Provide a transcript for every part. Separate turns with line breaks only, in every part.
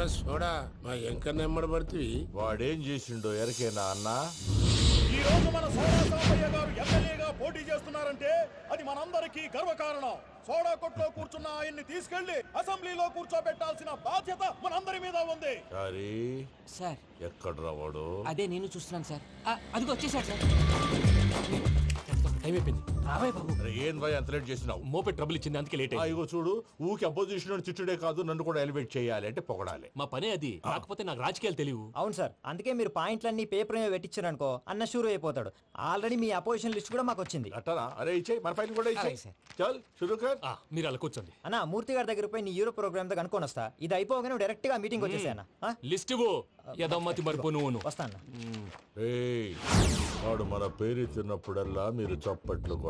ఏమిరా సోడా. మా ఎంక నెమ్మడబడితే
వాడేం చేసిండో ఎరకేనా అన్నా?
ఈ రోజు మన సోడా సాంబయ్య గారు ఎమ్మెల్యేగా పోటీ చేస్తున్నారంటే అది మనందరికీ గర్వకారణం. సోడా కొట్లో కూర్చున్న ఆయన్ని తీసుకెళ్ళి అసెంబ్లీలో కూర్చోబెట్టాల్సిన బాధ్యత మనందరి మీద ఉంది.
సారీ.
సార్.
ఎక్కడ్రా వాడు?
అదే నేను చూస్తున్నాను సార్. ఆ, అదిగో వచ్చేసాడు సార్.
టైం అయిపోయింది. రాబాయ్ బాబు.
అరే ఏం భయ అంత లేట్ చేసినావు
మోపే ట్రబుల్ ఇచ్చింది అందుకే లేట్
ఆ,
అయింది.
ఇగో చూడు ఊకి అపోజిషన్ తిట్టుడే కాదు నన్ను కూడా ఎలివేట్ చేయాలి అంటే పొగడాలి.
మా పనే అది. కాకపోతే నాకు రాజకీయాలు తెలియవు.
అవును సార్ అందుకే మీరు పాయింట్లన్నీ పేపర్ మీద పెట్టించారనుకో అన్న షూర్ అయిపోతాడు. ఆల్రెడీ మీ అపోజిషన్ లిస్ట్ కూడా మాకు వచ్చింది.
అట్టనా? అరే ఇచ్చేయి మన ఫైల్ కూడా ఇచ్చేయి.
అలాగే సార్.
చల్ షురూ కర్
ఆ, మీరు అలా కూర్చోండి.
అన్న మూర్తి గారి దగ్గర పోయి నీ యూరో ప్రోగ్రామ్ దగ్గర అనుకోని వస్తా. ఇది అయిపోగానే డైరెక్ట్గా మీటింగ్ వచ్చేసా అన్న. ఆ?
లిస్ట్ ఇవ్వు. యదమ్మతి మరిపో నువ్వును.
వస్తా అన్న.
ఏయ్ వాడు మన పేరు తిన్నప్పుడల్లా మీరు చప్పట్లు కొట్టాలి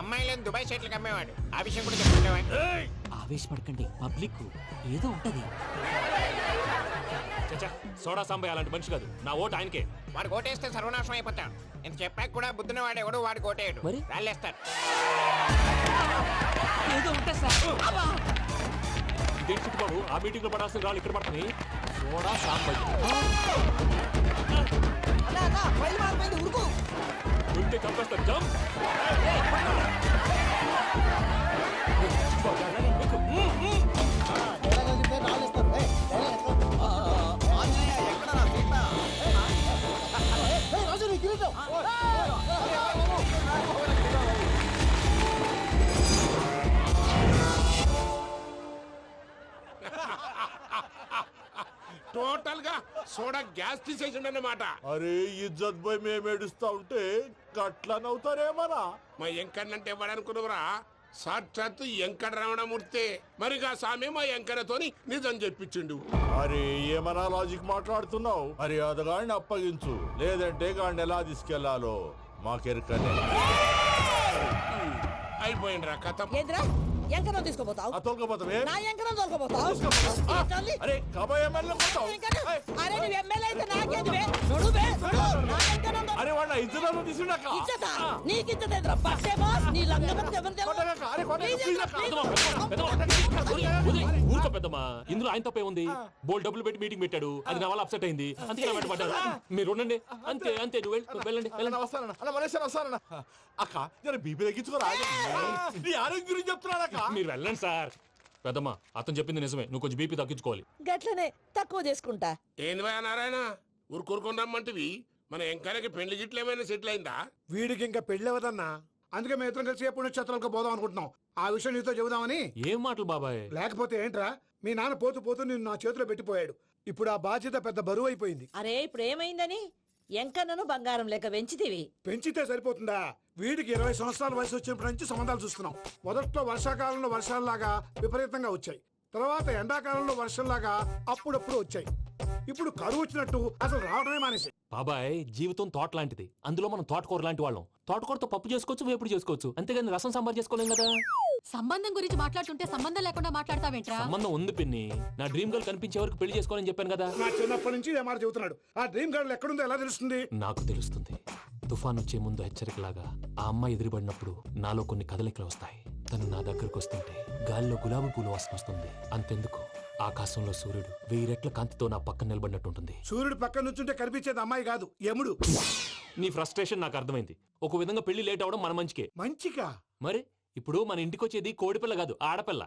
అమ్మాయిలను దుబాయ్ సైట్లకు అమ్మేవాడు. ఆ విషయం కూడా చెప్పమంటావా
ఆవేశపడకండి పబ్లిక్ ఏదో ఉంటది.
చచ్చా సోడా సాంబయ్య అలాంటి మనిషి కాదు. నా ఓటు ఆయనకే.
వాడు కోటేస్తే సర్వనాశనం అయిపోతాడు ఇంత చెప్పాక కూడా బుద్ధిన వాడు ఎవడు వాడు కోటేయడు
మరి?
రాళ్ళేస్తాడు
ఏదో ఉంటా సార్. అబ్బా!
బాబు? ఆ మీటింగ్లో పడాల్సిన రాళ్ళు ఇక్కడ పడుతుంది సోడా సాంబయ్య.
అన్నా, అన్నా, ఫైల్ మారిపోయింది ఉరుకు.
ఉంటే చంపేస్తా. జంప్!
టోటల్గా సోడా గ్యాస్ తీసేసిండు అన్నమాట
అరే ఇజ్జత్ పోయి మేము ఏడుస్తా ఉంటే గట్లా నవ్వుతారేమరా
మా ఎంకన్నంటే ఎవడనుకున్నావురా? సాక్షాత్తు ఎంకట రమణమూర్తి మరిగా సామె మా ఎంకన్నతోని నిజం చెప్పించిండు.
అరే ఏమన్నా లాజిక్ మాట్లాడుతున్నావు? మరి అదగాడిని అప్పగించు. లేదంటే గాడిని ఎలా తీసుకెళ్ళాలో? మాకెరకనే.
అయిపోయిండ్రా కథ.
ఏంద్రా ఎంకరం తీసుకోపోతావు?
తొలకపోతావే?
నా ఎంకరం తోలుకోపోతావు? తల్లి.
అరే కబాయ్ ఎమ్మెల్యే పోతావు
అరే నువ్వు ఎమ్మెల్యే అయితే నడు నా ఎంకరం
అరే ఇద్దరు తీసుకున్నాక
నీకు బస్సే బాస్. నీ లంగమతి ఎవరు.
ఊరుకో పెద్దమ్మా. ఇందులో ఆయన తప్పే ఉంది. బోల్ డబ్బులు పెట్టి మీటింగ్ పెట్టాడు. అది నా వల్ల అప్సెట్ అయింది. అందుకే నా మీరు ఉండండి. అంతే. అంతే నువ్వు వెళ్ళు, వెళ్ళండి వెళ్ళండి.
వస్తానన్న. అన్న మలేషియా వస్తానన్న. అక్క జర బీపీ తగ్గించుకోరా? నీ ఆరోగ్యం గురించి చెప్తున్నాను అక్క
మీరు వెళ్ళండి సార్. పెద్దమ్మా అతను చెప్పింది నిజమే. నువ్వు కొంచెం బీపీ తగ్గించుకోవాలి.
గట్లనే తక్కువ చేసుకుంటా.
ఏంది భయ నారాయణ? ఊరుకూరుకొని రమ్మంటివి? మన ఎంకన్నకి పెళ్ళి గిట్లు ఏమైనా సెటిల్ అయిందా?
వీడికి ఇంకా పెళ్ళవదన్నా అందుకే మేము ఇద్దరం కలిసి పుణ్యక్షేత్రాలకు పోదాం అనుకుంటున్నాం. ఆ విషయం నీతో చెబుదామని.
ఏం మాటలు బాబాయ్?
లేకపోతే ఏంట్రా? మీ నాన్న పోతూ పోతూ నిన్ను నా చేతిలో పెట్టిపోయాడు. ఇప్పుడు ఆ బాధ్యత పెద్ద బరువు అయిపోయింది.
అరే ఇప్పుడు ఏమైందని? ఎంకన్నను బంగారం లెక్క పెంచితివి.
పెంచితే సరిపోతుందా? వీడికి ఇరవై సంవత్సరాల వయసు వచ్చినప్పటి నుంచి సంబంధాలు చూస్తున్నాం. మొదట్లో వర్షాకాలంలో వర్షాలలాగా విపరీతంగా వచ్చాయి. తర్వాత ఎండాకాలంలో వర్షంలాగా అప్పుడప్పుడు వచ్చాయి. ఇప్పుడు కరువు వచ్చినట్టు అసలు రావడమే మానేసి
బాబాయ్ జీవితం తోట లాంటిది అందులో మనం తోటకూర లాంటి వాళ్ళం. తోటకూరతో పప్పు చేసుకోవచ్చు వేపుడు చేసుకోవచ్చు. అంతేగాని రసం సాంబార్ చేసుకోలేం కదా?
సంబంధం గురించి మాట్లాడుతుంటే సంబంధం లేకుండా మాట్లాడతావేంట్రా?
సంబంధం ఉంది పిన్ని. నా డ్రీమ్ గర్ల్ కనిపించే వరకు పెళ్ళి చేసుకోవాలని చెప్పాను కదా?
నా చిన్నప్పటి నుంచి ఇదే మాట చెబుతున్నాడు. ఆ డ్రీమ్ గర్ల్ ఎక్కడుందో ఎలా తెలుస్తుంది?
నాకు తెలుస్తుంది. తుఫాన్ వచ్చే ముందు హెచ్చరికలాగా ఆ అమ్మాయి ఎదురుపడినప్పుడు నాలో కొన్ని కదలికలు వస్తాయి. తను నా దగ్గరకు వస్తుంటే గాలిలో గులాబీ పూలు వాసన వస్తుంది. అంతెందుకు? ఆకాశంలో సూర్యుడు వెయ్యి రెట్ల కాంతితో నా పక్కన నిలబడినట్టు ఉంటుంది
సూర్యుడు పక్కన నుంచుంటే కనిపించేది అమ్మాయి కాదు యముడు.
నీ ఫ్రస్ట్రేషన్ నాకు అర్థమైంది. ఒక విధంగా పెళ్ళి లేట్ అవడం మన మంచికే.
మంచిగా
మరి? ఇప్పుడు మన ఇంటికి వచ్చేది కోడిపిల్ల కాదు ఆడపిల్ల.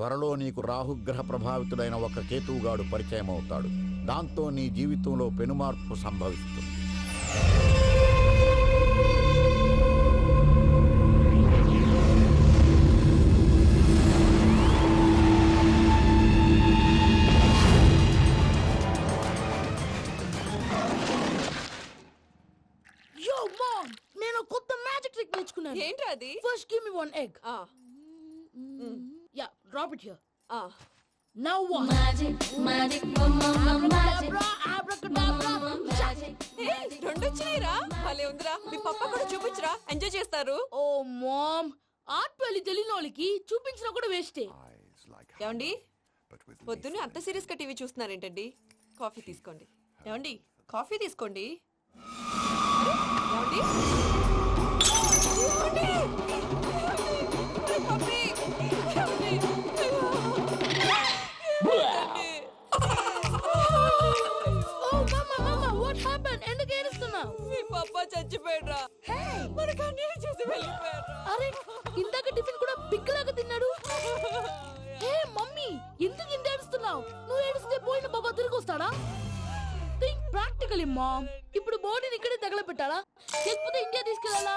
త్వరలో నీకు రాహుగ్రహ ప్రభావితుడైన ఒక కేతువుగాడు పరిచయం అవుతాడు దాంతో నీ జీవితంలో పెనుమార్పు సంభవిస్తుంది.
నేను కొత్త మ్యాజిక్ ట్రిక్ నేర్చుకున్నాను.
ఏంటి అది?
First give me one egg
ah,
yeah drop it here
ah.
Now what abracadabra
ఏయ్, రెండు వచ్చినాయిరా భలే ఉందిరా. మీ పప్ప కూడా చూపించరా. ఎంజాయ్ చేస్తారు.
ఓ మామ్. ఆర్ట్ పెళ్ళి తెలియని వాళ్ళకి చూపించినా కూడా వేస్టే.
ఏమండి? పొద్దున్నే అంత సీరియస్గా టీవీ చూస్తున్నారేంటండి? కాఫీ తీసుకోండి. ఏమండి? కాఫీ తీసుకోండి! ఏమండి?
ఎందుకు ఏడుస్తున్నావు?
మీ పప్ప చచ్చిపోయాడ్రా. మనకు అన్యాయం చేసి వెళ్ళిపోయాడ్రా.
అరే ఇందాక టిఫిన్ కూడా పిక్కలాగా తిన్నాడు. హే మమ్మీ ఎందుకు ఇంత ఏడుస్తున్నావు? నువ్వు ఏడిస్తే పోయిన బాబా తిరిగి వస్తాడా? థింక్ ప్రాక్టికల్ మామ్ ఇప్పుడు బాడీని ఇక్కడే తగలబెట్టాలా? లేకపోతే ఇండియా తీసుకెళ్ళాలా?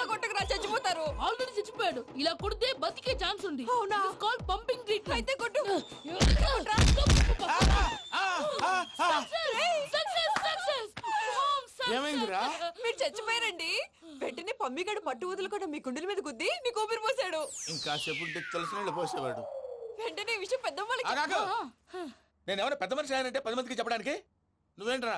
చచ్చిపోతారు
ఆల్రెడీ చచ్చిపోయాడు. ఇలా కొడితే బతికే ఛాన్స్ ఉంది.
అవునా?
కాల్ పంపింగ్ ట్రీట్మెంట్
అయితే కొట్టు.
ఏమైందిరా?
మీరు చచ్చిపోయారండి. వెంటనే పమ్మిగాడు పట్టు వదులుకుండా మీ గుండెల మీద గుద్ది మీకు ఊపిరి పోసాడు.
ఇంకా తెలిసిన పోసేవాడు.
వెంటనే ఈ విషయం పెద్ద
ఆగాగు. నేను ఎవరైనా పెద్ద మనిషి ఆయనంటే పది మందికి చెప్పడానికి? నువ్వేంట్రా?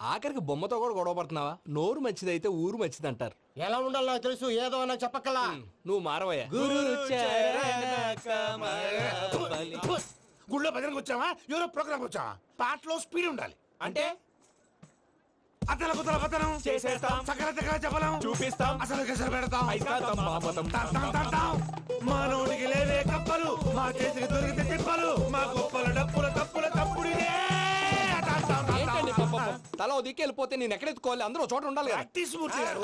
ఆఖరికి బొమ్మతో కూడా గొడవ పడుతున్నావా? నోరు మంచిదైతే ఊరు మంచిది అంటారు
ఎలా ఉండాలి నాకు తెలుసు ఏదో నాకు చెప్పక్కలా.
నువ్వు మారవయ్యా.
గురు గుళ్ళో భజనకు వచ్చావా? ఎవరో ప్రోగ్రామ్ వచ్చావా? పాటలో స్పీడ్ ఉండాలి.
అంటే?
అతల కుతల పతనం.
చేసేస్తాం.
సకల దగ్గర చెప్పలేం
చూపిస్తాం.
అసలు గసలు పెడతాం.
ఐస్తాం, బాపతం.
తాం, తాం, తాం, తాం. మానవుడికి లేవే కప్పలు. మా చేతికి దొరికితే తిప్పలు. మా గొప్పల డప్పుల
తల దిక్కు వెళ్ళిపోతే నేను ఎక్కడెత్తుకోవాలి? అందరూ చోట ఉండాలి కదా.
మూర్తి గారు.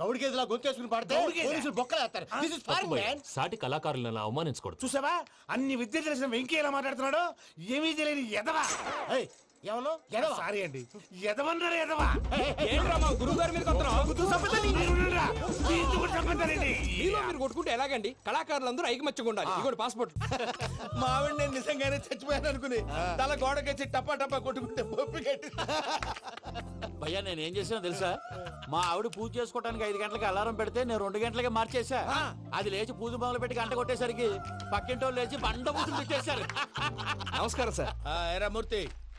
గౌడి గేదెలా గొంతేసుకుని పాడితే
గౌడి గేదె?
పోలీసులు బొక్కలు వేస్తారు. This is foreign. మ్యాన్
సాటి కళాకారులను అలా అవమానించకూడదు.
చూసావా? అన్ని విద్య తెలిసిన వెంకీ ఎలా మాట్లాడుతున్నాడు? ఏమీ తెలియని ఎదవా.
ఎదవా?
సారీ అండి. ఎదవన్నారు ఎదవా?
ఏంట్రా మా గురువు గారి మీద
మీరు
కొట్టుకుంటే ఎలాగండి? కళాకారులందరూ ఐకమత్యంగా ఉండాలి. ఇగోటి పాస్పోర్ట్.
మా ఆవిడ నేను నిజంగానే చచ్చిపోయాను అనుకుని తల గోడకొచ్చి టపా టపా కొట్టుకుంటే బొప్పి కట్టి
భయ్యా నేను ఏం చేసినా తెలుసా? మా ఆవిడ పూజ చేసుకోవడానికి ఐదు గంటలకి అలారం పెడితే నేను రెండు గంటలకి మార్చేసా అది లేచి పూజ మొదలు పెట్టి గంట కొట్టేసరికి పక్కింటి వాళ్ళు లేచి బండ పూజలు పెట్టేశారు
నమస్కారం సార్.
ఎరా మూర్తి.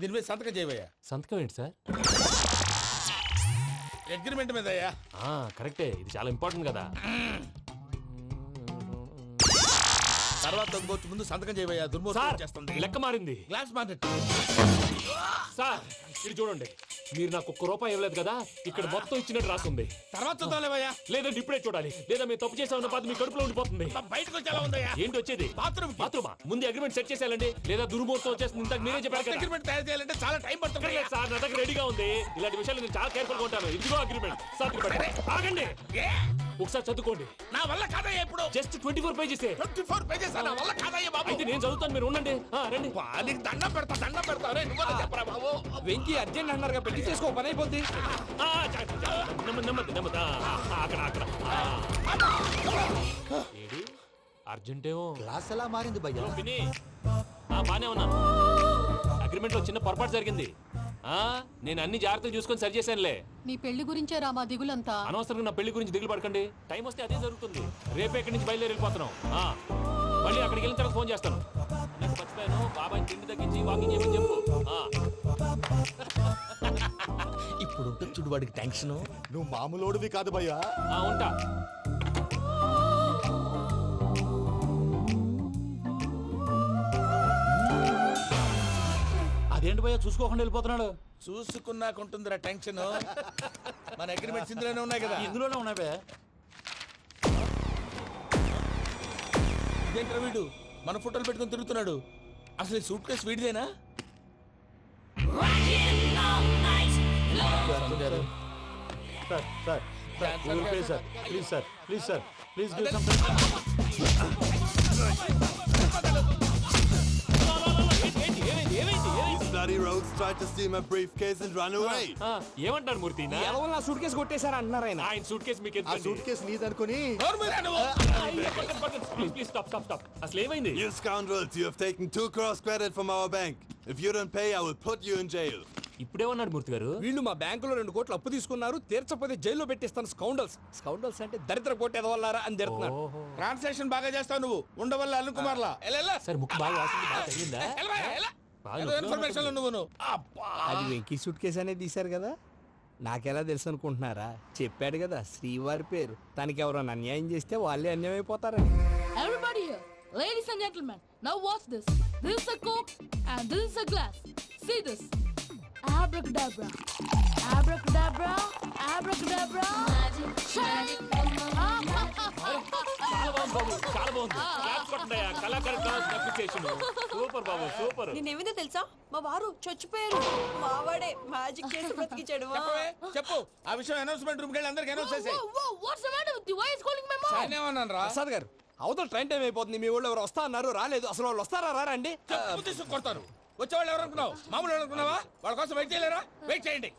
దీని మీద సంతకం చేయవయ్యా
సంతకం ఏంటి సార్?
అగ్రిమెంట్ మీద అయ్యా
ఆ, కరెక్టే. ఇది చాలా ఇంపార్టెంట్ కదా.
తర్వాత ఇంకొచ్చి ముందు సంతకం చేయవయ్యా
సార్
దుర్మోహం చేస్తుంది.
లెక్క మారింది.
గ్లాస్ మార్కెట్
సార్ ఇది చూడండి. మీరు నాకు ఒక్క రూపాయి ఇవ్వలేదు కదా? ఇక్కడ మొత్తం ఇచ్చినట్టు రాస్తుంది
తర్వాత చూద్దాంలేవయ్యా.
లేదంటే ఇప్పుడే చూడాలి. లేదా మేము తప్పు చేసామన్న బాధ మీ కడుపులో ఉండిపోతుంది.
బయటకు వచ్చి ఎలా ఉందయ్యా.
ఏంటి వచ్చేది?
బాత్రూమ్
బాత్రూమా? ముందు అగ్రిమెంట్ సెట్ చేసేయాలండి. లేదా దుర్మూర్తం వచ్చేస్తుంది. ఇంతకు మీరే చెప్పారు కదా.
అగ్రిమెంట్ తయారు చేయాలంటే చాలా టైం పడుతుంది
సార్ నా దగ్గర రెడీగా ఉంది. ఇలాంటి విషయాలు నేను చాలా కేర్ఫుల్గా ఉంటాను. ఇదిగో అగ్రిమెంట్ సంతకం పెట్టండి. ఆగండి. ఒకసారి చదువుకోండి.
నా వల్ల కాదయ్యా ఇప్పుడు.
Just twenty four pages
twenty four pages నా వల్ల కాదయ్యా బాబు.
అయితే నేను చదువుతాను మీరు ఉండండి. ఆ, రండి.
నీకు దండం పెడతా దండం పెడతా. రే నువ్వు చెప్పరా బాబు?
వెంకీ అర్జెంట్ అన్నారుగా పెళ్ళి చేసుకో పని అయిపోద్ది.
అక్కడ అక్కడ అర్జెంట్ ఏమో
క్లాస్ ఎలా మారింది భయ్యా?
ఆ, బానే ఉన్నాను అగ్రిమెంట్లో చిన్న పొరపాటు జరిగింది. ఆ నేను అన్ని జాగ్రత్తలు చూసుకొని సరి చేశానులే.
నీ పెళ్ళి గురించే రా మా దిగులంతా.
అనవసరంగా నా పెళ్ళి గురించి దిగులు పడకండి. టైం వస్తే అదే జరుగుతుంది. రేపే ఇక్కడి నుంచి బయలుదేరి వెళ్ళిపోతున్నాం. ఆ, మళ్ళీ అక్కడికి వెళ్ళిన తర్వాత ఫోన్ చేస్తాను. నీకు మర్చిపోయాను. బాబాయ్ తిండి తగ్గించి వాకింగ్ చేయమని చెప్పు. ఆ.
ఇప్పుడు ఉంటుంది చూడు వాడికి టెన్షన్ నువ్వు మామూలోడివి కాదు భయ్యా.
ఆ, ఉంటా.
అదేంటి భయ్యా చూసుకోకుండా వెళ్ళిపోతున్నాడు?
చూసుకున్నాకుంటుందిరా టెన్షన్ మన అగ్రిమెంట్స్ ఇందులోనే ఉన్నాయి కదా.
ఇందులోనే ఉన్నాయి భయ్యా.
ఇదేంట్రా వీడు? మన ఫోటోలు పెట్టుకొని తిరుగుతున్నాడు. అసలు suitcase వీడిదేనా?
Sir sir sir please sir please sir please sir please give some
bloody rogues tried to steal my briefcase and run away.
ఏమంటారు మూర్తి నా?
ఎవరు నా సూట్ కేసు కొట్టేశారు అంటున్నారు ఆయన
ఆయన సూట్ కేసు మీకు
ఆ suitcase నీదనుకుని
please please stop stop stop అసలు ఏమైంది
You scoundrels, you have taken two cross credit from our bank. If you don't pay, I will put you in jail.
ఇప్పుడేమన్నాడు మూర్తి గారు.
వీళ్ళు మా బ్యాంకులో రెండు కోట్లు అప్పు తీసుకున్నారు తీర్చకపోతే జైల్లో పెట్టిస్తాను స్కౌండల్స్. స్కౌండల్స్ అంటే దరిద్ర కోట ఎదవల్లారా అని తిడుతున్నాడు
ట్రాన్సాక్షన్ బాగా చేస్తావు నువ్వు. ఉండవల్ల అల్లు కుమార్లా. ఎలా
సార్ ముక్కు బాగా వాసింది బాగా తగిలిందా? బాగా నొప్పిగా
ఇన్ఫర్మేషన్
ఉన్నట్టుంది.
నువ్వు అబ్బా.
అది వెంకీ సూట్ కేసు అనేది తీశారు కదా. నాకెలా తెలుసు అనుకుంటున్నారా? చెప్పాడు కదా శ్రీవారి పేరు. తనకి ఎవరైనా అన్యాయం చేస్తే వాళ్ళే అన్యాయం అయిపోతారని.
Everybody here, ladies and gentlemen, now watch this. This is a coke and this is a glass. See this. Abracadabra. Abracadabra. Abracadabra.
చాలా బాగుంది బాబు చాలా బాగుంది క్లాప్స్ కొట్టండి కళాకారు అప్రిసియేషన్ సూపర్ బాబు సూపర్
నేనేమిందో తెలుసా మా వారు చచ్చిపోయారు మావాడే మ్యాజిక్ చేసి బ్రతికించాడు
చెప్పు ఆ విషయం అనౌన్స్మెంట్ రూమ్కి వెళ్ళి అందరికి అనౌన్స్? నేనేమన్నాను రా?
ప్రసాద్ గారు అవతల ట్రైన్ టైం అయిపోతుంది. మీ ఊళ్ళో ఎవరు వస్తా అన్నారు? రాలేదు. అసలు వాళ్ళు వస్తారా? రారా అండి
కొడతారు. వచ్చేవాళ్ళు ఎవరు అనుకున్నావు మామూలు అనుకున్నావా వాళ్ళ కోసం వెయిట్ చేయలేరా? వెయిట్ చేయండి.